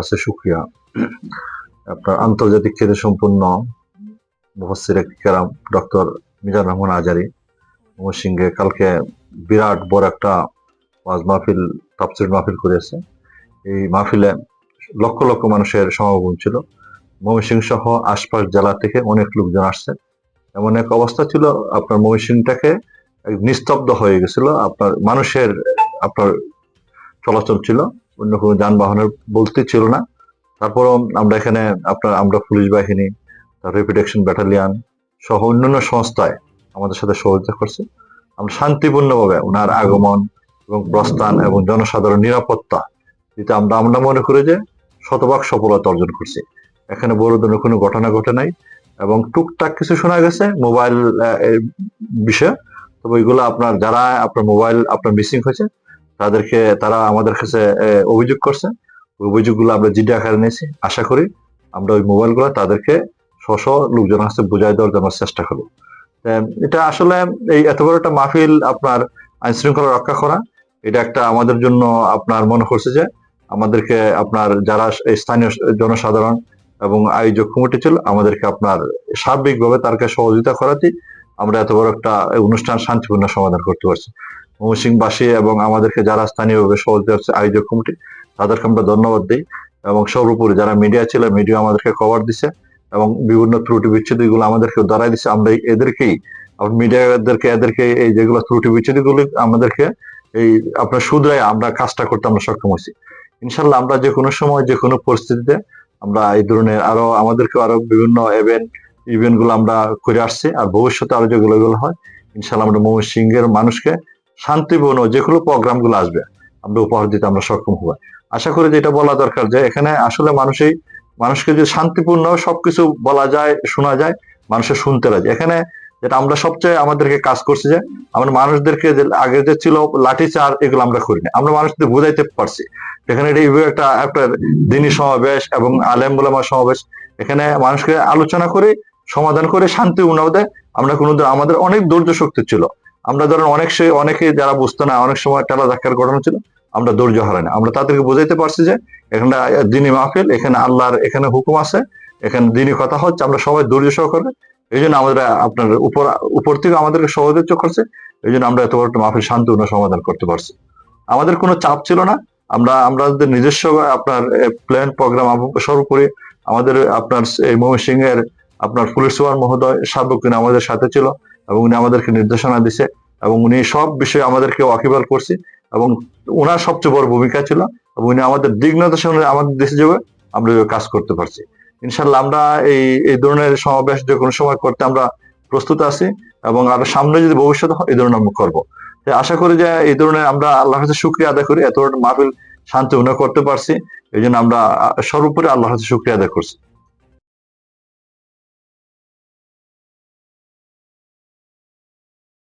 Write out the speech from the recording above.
আছে, শুক্রিয়া। আপনার আন্তর্জাতিক খ্যাতি সম্পূর্ণ মুহসির কেরাম ডক্টর মিজান রহমান আজারি ময়মনসিংহে কালকে বিরাট বড় একটা ওয়াজ মাহফিল, তাফসির মাহফিল করেছে। এই মাহফিলে লক্ষ লক্ষ মানুষের সমাগম ছিল। ময়মনসিংহ সহ আশপাশ জেলা থেকে অনেক লোকজন আসছে। এমন এক অবস্থা ছিল, আপনার ময়মনসিংহটাকে নিস্তব্ধ হয়ে গেছিল। আপনার মানুষের, আপনার চলাচল ছিল। অন্য কোনো যানবাহনের বলতে ছিল না। তারপরও আমরা এখানে আপনার আমরা পুলিশ বাহিনী রেপিড অ্যাকশন ব্যাটালিয়ান সহ অন্যান্য সংস্থায় আমাদের সাথে সহযোগিতা করছে। আমরা শান্তিপূর্ণভাবে ওনার আগমন এবং প্রস্থান এবং জনসাধারণ নিরাপত্তা যেটা আমরা আমরা মনে করি যে শতভাগ সফলতা অর্জন করছি। এখানে বড় ধরনের কোনো ঘটনা ঘটে নাই এবং টুকটাক কিছু শোনা গেছে মোবাইল বিষয়ে। তবে ওইগুলো আপনার, যারা আপনার মোবাইল আপনার মিসিং হয়েছে তাদেরকে, তারা আমাদের কাছে অভিযোগ করছে। ওই অভিযোগগুলো আমরা জিডি আকারে নিয়েছি। আশা করি আমরা ওই মোবাইল মোবাইলগুলো তাদেরকে স্ব স্ব লোকজনের বুঝাই দেওয়ার জন্য চেষ্টা করব। এটা আসলে এই এত বড় একটা মাহফিল আপনার আইন শৃঙ্খলা রক্ষা করা, এটা একটা আমাদের জন্য আপনার মনে করছে যে আমাদেরকে আপনার যারা স্থানীয় জনসাধারণ এবং আয়োজক কমিটি ছিল, আমাদেরকে আপনার সার্বিকভাবে তারকে সহযোগিতা করাতে আমরা এত বড় একটা অনুষ্ঠান শান্তিপূর্ণ সমাধান করতে পারছি। ময়মনসিংহবাসী এবং আমাদেরকে যারা স্থানীয়ভাবে সহযোগিতা করছে আয়োজক কমিটি, তাদেরকে আমরা ধন্যবাদ দিই এবং সর্বোপরি যারা মিডিয়া ছিল, মিডিয়া আমাদেরকে কভার দিছে এবং বিভিন্ন ত্রুটি বিচ্ছেদগুলো আমাদেরকে ধরাই দিছে। আমরা এদেরকেই মিডিয়াদেরকে, এদেরকে এই যেগুলো ত্রুটি বিচ্ছেদগুলো আমাদেরকে এই আপনার শুধরাই আমরা কাজটা করতে আমরা সক্ষম হয়েছি। ইনশাল্লাহ আমরা যে কোনো সময়, যে কোনো পরিস্থিতিতে আমরা এই ধরনের আরও আমাদেরকে আরও বিভিন্ন ইভেন্ট ইভেন্টগুলো আমরা করে আসছি আর ভবিষ্যতে আরও যেগুলো হয় ইনশাল্লাহ আমরা ময়মনসিংহের মানুষকে শান্তিপূর্ণ যে কোনো প্রোগ্রামগুলো আসবে। আমরা উপহার দিতে আমরা সক্ষম হব। আশা করি যে এটা বলা দরকার যে এখানে আসলে মানুষই, মানুষকে যদি শান্তিপূর্ণ সবকিছু বলা যায়, শোনা যায়, মানুষের শুনতে রাজি এখানে যেটা আমরা সবচেয়ে আমাদেরকে কাজ করছি যে, আমরা মানুষদেরকে যে আগে যে ছিল লাঠি, চার, এগুলো আমরা করিনি আমরা মানুষদের বুঝাইতে পারছি। এখানে এটা একটা একটা দিনী সমাবেশ এবং আলেম বুলামা সমাবেশ। এখানে মানুষকে আলোচনা করে, সমাধান করে শান্তি উন্নদে আমরা কোনোদিন আমাদের অনেক ধৈর্য শক্তি ছিল। আমরা ধরেন অনেক অনেকে যারা বুঝতো না, অনেক সময় টালা ধাক্কার ঘটনা ছিল, আমরা ধৈর্য হারাই না। আমরা তাদেরকে বুঝাইতে পারছি যে, এখানে দিনী মাহফিল, এখানে আল্লাহর, এখানে হুকুম আছে, এখানে দিনী কথা হচ্ছে, আমরা সবাই ধৈর্য সহকারে। এই জন্য আমাদের আপনার উপর উপর থেকে আমাদেরকে সহযোগিতা করছে, এই জন্য আমরা এত বড় একটা মাহফিল শান্তিপূর্ণ সমাধান করতে পারছি। আমাদের কোনো চাপ ছিল না, আমরা আমাদের নিজস্ব আপনার প্ল্যান প্রোগ্রাম শুরু সর্বোপরি আমাদের আপনার এই ময়মনসিংহের আপনার পুলিশ সুপার মহোদয় সার্বক্ষণ আমাদের সাথে ছিল। এবং উনি আমাদেরকে নির্দেশনা দিছে এবং উনি সব বিষয়ে আমাদেরকে ওয়াকিবহাল করছে এবং ওনার সবচেয়ে বড় ভূমিকা ছিল এবং উনি আমাদের দিক নির্দেশনা আমাদের দেশে যাবে আমরা কাজ করতে পারছি। ইনশাল্লাহ আমরা এই এই ধরনের সমাবেশ যে কোনো সময় করতে আমরা প্রস্তুত আছি এবং আরও সামনে যদি ভবিষ্যতে এই ধরনের আমরা করব। আশা করি যে এই ধরনের আমরা আল্লাহর কাছে শুক্রিয়া আদায় করি এত মাহফিল শান্তি উন্নয়ন করতে পারছি। এই জন্য আমরা সর্বোপরি আল্লাহর কাছে শুক্রিয়া আদায় করছি।